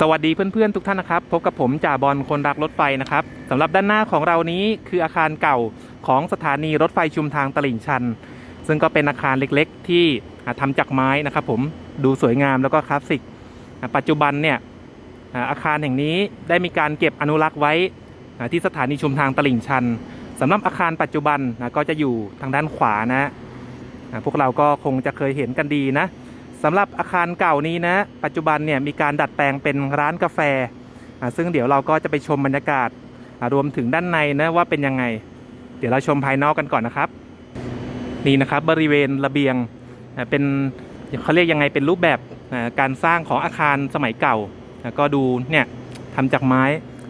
สวัสดีเพื่อนๆทุกท่านนะครับ พบกับผมจ่าบอลคนรักรถไฟนะครับสำหรับด้านหน้าของเรานี้คืออาคารเก่าของสถานีรถไฟชุมทางตลิ่งชัน ซึ่งก็เป็นอาคารเล็กๆ ที่อ่าทำจากไม้นะครับผมดูสวยงามแล้วก็คลาสสิก ปัจจุบันเนี่ยอาคารแห่งนี้ได้มีการเก็บอนุรักษ์ไว้ที่สถานีชุมทางตลิ่งชันสำหรับอาคารปัจจุบันก็จะอยู่ทางด้านขวานะพวกเราก็คงจะเคยเห็นกันดีนะ สำหรับอาคารเก่านี้นะ ปัจจุบันเนี่ยมีการดัดแปลงเป็นร้านกาแฟอ่าซึ่งเดี๋ยวเราก็จะไปชมบรรยากาศอ่ารวมถึงด้านในนะว่าเป็นยังไง เดี๋ยวเราชมภายนอกกันก่อนนะครับ นี่นะครับบริเวณระเบียงอ่าเป็นเขาเรียกยังไงเป็นรูปแบบการสร้างของอาคารสมัยเก่า ก็ดูเนี่ยทำจากไม้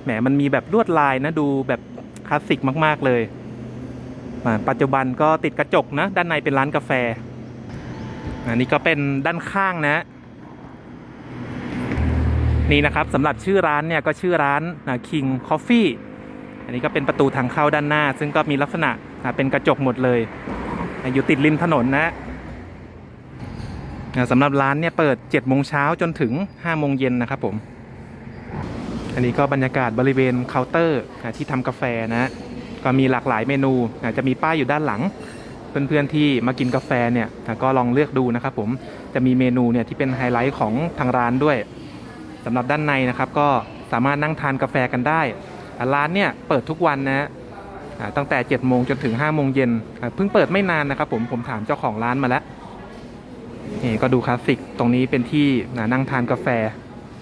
แหมมันมีแบบลวดลายนะดูแบบคลาสสิกมาก ๆเลยอ่าปัจจุบันก็ติดกระจกนะด้านในเป็นร้านกาแฟ อันนี้ก็เป็นด้านข้างนะ นี่นะครับสำหรับชื่อร้านเนี่ยก็ชื่อร้านนะ King Coffee อันนี้ก็เป็นประตูทางเข้าด้านหน้า ซึ่งก็มีลักษณะอ่าเป็นกระจกหมดเลยอ่าอยู่ติดริมถนนนะอ่าสำหรับร้านเนี่ยเปิด7โมงเช้าจนถึง5โมงเย็นนะครับผม อันนี้ก็บรรยากาศบริเวณเคาน์เตอร์ที่ทำกาแฟนะ ก็มีหลากหลายเมนูจะมีป้ายอยู่ด้านหลัง เพื่อนๆที่มากินกาแฟเนี่ยก็ลองเลือกดูนะครับผมจะมีเมนูเนี่ยที่เป็นไฮไลท์ของทางร้านด้วยสำหรับด้านในนะครับก็สามารถนั่งทานกาแฟกันได้ ร้านเนี่ยเปิดทุกวันนะอ่าตั้งแต่7โมงจนถึง5โมงเย็นเพิ่งเปิดไม่นานนะครับผมผมถามเจ้าของร้านมาแล้วนี่ก็ดูคลาสสิกตรงนี้เป็นที่นั่งทานกาแฟ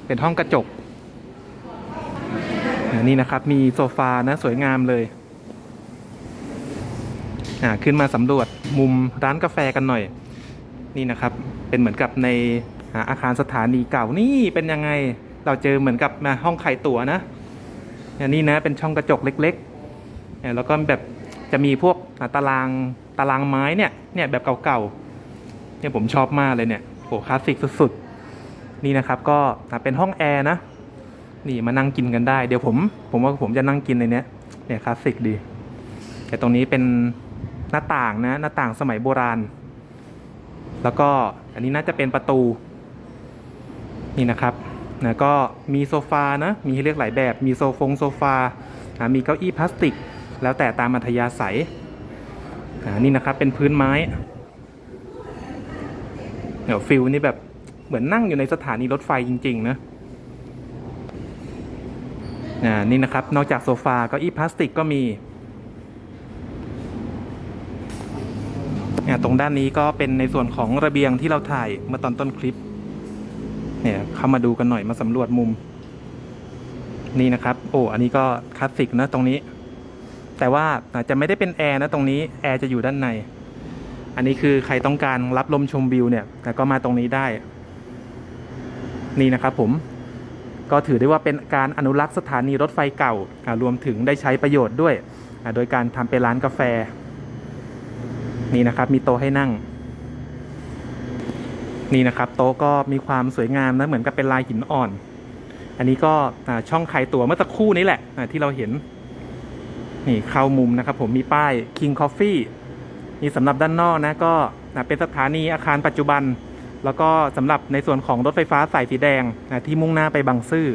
เป็นห้องกระจกนี่นะครับมีโซฟานะสวยงามเลย อ่าขึ้นมาสำรวจมุมร้านกาแฟกันหน่อย นี่นะครับ เป็นเหมือนกับในอาอาคารสถานีเก่านี่เป็นยังไงเราเจอเหมือนกับมาห้องขายตั๋วนะอันนี้นะเป็นช่องกระจกเล็กๆเนี่ยแล้วก็แบบจะมีพวกตารางตารางไม้เนี่ยเนี่ยแบบเก่าๆเนี่ยผมชอบมากเลยเนี่ยโหคลาสสิกสุดๆนี่นะครับก็เป็นห้องแอร์นะนี่มานั่งกินกันได้เดี๋ยวผม ผมว่าผมจะนั่งกินในเนี้ยเนี่ยคลาสสิกดี แต่ตรงนี้เป็น หน้าต่างนะหน้าต่างสมัยโบราณ แล้วก็อันนี้น่าจะเป็นประตู นี่นะครับนะก็มีโซฟานะมีให้เลือกหลายแบบมีโซฟงโซฟาอ่ามีเก้าอี้พลาสติก แล้วแต่ตามอัธยาศัยนี่นะครับเป็นพื้นไม้เดี๋ยวฟิลนี่แบบเหมือนนั่งอยู่ในสถานีรถไฟจริง ๆ นะนี่นะครับนอกจากโซฟาเก้าอี้พลาสติกก็มี เนี่ย ตรงด้านนี้ก็เป็นในส่วนของระเบียงที่เราถ่ายเมื่อตอนต้นคลิป เนี่ยเข้ามาดูกันหน่อยมาสำรวจมุม นี่นะครับ โอ้อันนี้ก็คลาสสิกนะตรงนี้ แต่ว่าอาจจะไม่ได้เป็นแอร์นะตรงนี้แอร์จะอยู่ด้านใน อันนี้คือใครต้องการรับลมชมวิวเนี่ยก็มาตรงนี้ได้ นี่นะครับผมก็ถือได้ว่าเป็นการอนุรักษ์สถานีรถไฟเก่ารวมถึงได้ใช้ประโยชน์ด้วย โดยการทำเป็นร้านกาแฟ นี่นะครับมีโต๊ะให้นั่ง นี่นะครับ โต๊ะก็มีความสวยงามนะเหมือนกับเป็นลายหินอ่อน อันนี้ก็ช่องขายตั๋วเมื่อสักครู่นี้แหละที่เราเห็น นี่เข้ามุมนะครับ ผมมีป้าย King Coffee นี่สำหรับด้านนอกนะก็เป็นสถานีอาคารปัจจุบัน แล้วก็สำหรับในส่วนของรถไฟฟ้าสายสีแดงที่มุ่งหน้าไปบางซื่อ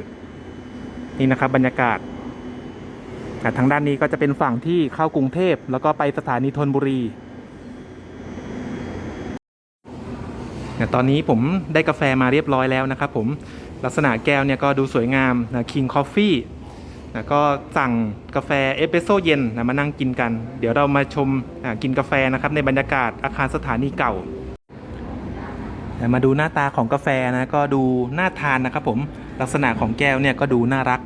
นี่นะครับบรรยากาศอ่ทางด้านนี้ก็จะเป็นฝั่งที่เข้ากรุงเทพแล้วก็ไปสถานีธนบุรี เนี่ย ตอนนี้ผมได้กาแฟมาเรียบร้อยแล้วนะครับผมลักษณะแก้วเนี่ยก็ดูสวยงามนะ King Coffee นะก็สั่งกาแฟเอสเปรสโซเย็นนะมานั่งกินกัน เดี๋ยวเรามาชมกินกาแฟนะครับในบรรยากาศอาคารสถานีเก่านะมาดูหน้าตาของกาแฟนะก็ดูน่าทานนะครับผมลักษณะของแก้วเนี่ยก็ดูน่ารัก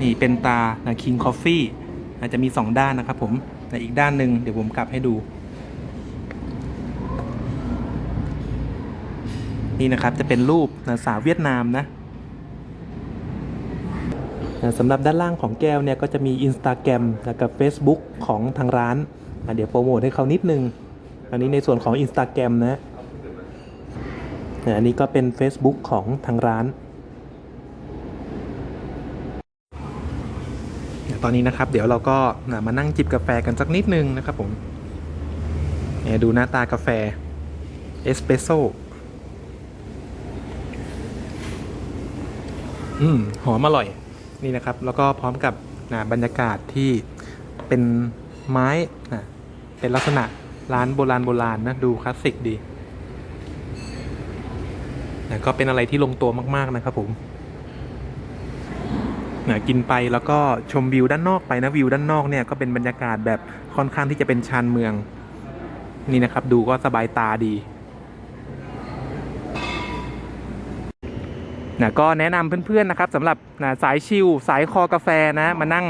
นี่เป็นตานะ King Coffee อาจจะมี 2 ด้านนะครับผมแต่อีกด้านหนึ่งเดี๋ยวผมกลับให้ดู นี่นะครับจะเป็นรูปนะสาวเวียดนามนะสำหรับด้านล่างของแก้วเนี่ยก็จะมี Instagram นะกับ Facebook ของทางร้าน เดี๋ยวโปรโมทให้เขานิดนึง อันนี้ในส่วนของ Instagram นะนะอันนี้ก็เป็น Facebook ของทางร้าน ตอนนี้นะครับเดี๋ยวเราก็มานั่งจิบกาแฟกันสักนิดนึงนะครับผมดูหน้าตากาแฟเอสเปรสโซ่ อืมหอมอร่อยนี่นะครับ แล้วก็พร้อมกับนะบรรยากาศที่เป็นไม้นะเป็นลักษณะร้านโบราณโบราณนะดูคลาสสิกดีนะก็เป็นอะไรที่ลงตัวมาก ๆนะครับผมนะกินไปแล้วก็ชมวิวด้านนอกไปนะวิวด้านนอกเนี่ยก็เป็นบรรยากาศแบบค่อนข้างที่จะเป็นชานเมือง นี่นะครับ ดูก็สบายตาดี นะก็แนะนำเพื่อนๆนะครับสำหรับนะสายชิลสายคอกาแฟนะมานั่ง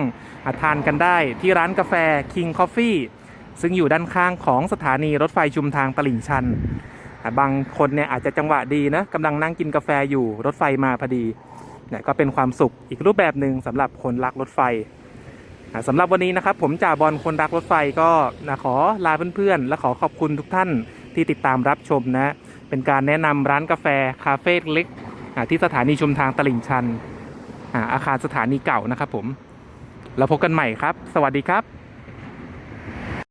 ทานกันได้ที่ร้านกาแฟ King Coffee ซึ่งอยู่ด้านข้างของสถานีรถไฟชุมทางตลิ่งชันอะบางคนเนี่ยอาจจะจังหวะดีนะกำลังนั่งกินกาแฟอยู่รถไฟมาพอดีเนี่ยก็เป็นความสุขอีกรูปแบบหนึ่งสำหรับคนรักรถไฟอะสำหรับวันนี้นะครับผมจ่าบอลคนรักรถไฟก็นะขอลาเพื่อนๆ และขอขอบคุณทุกท่านที่ติดตามรับชมนะ เป็นการแนะนำร้านกาแฟคาเฟ่เล็ก ที่สถานีชุมทางตลิ่งชันอาอาคารสถานีเก่านะครับผม แล้วพบกันใหม่ครับ สวัสดีครับ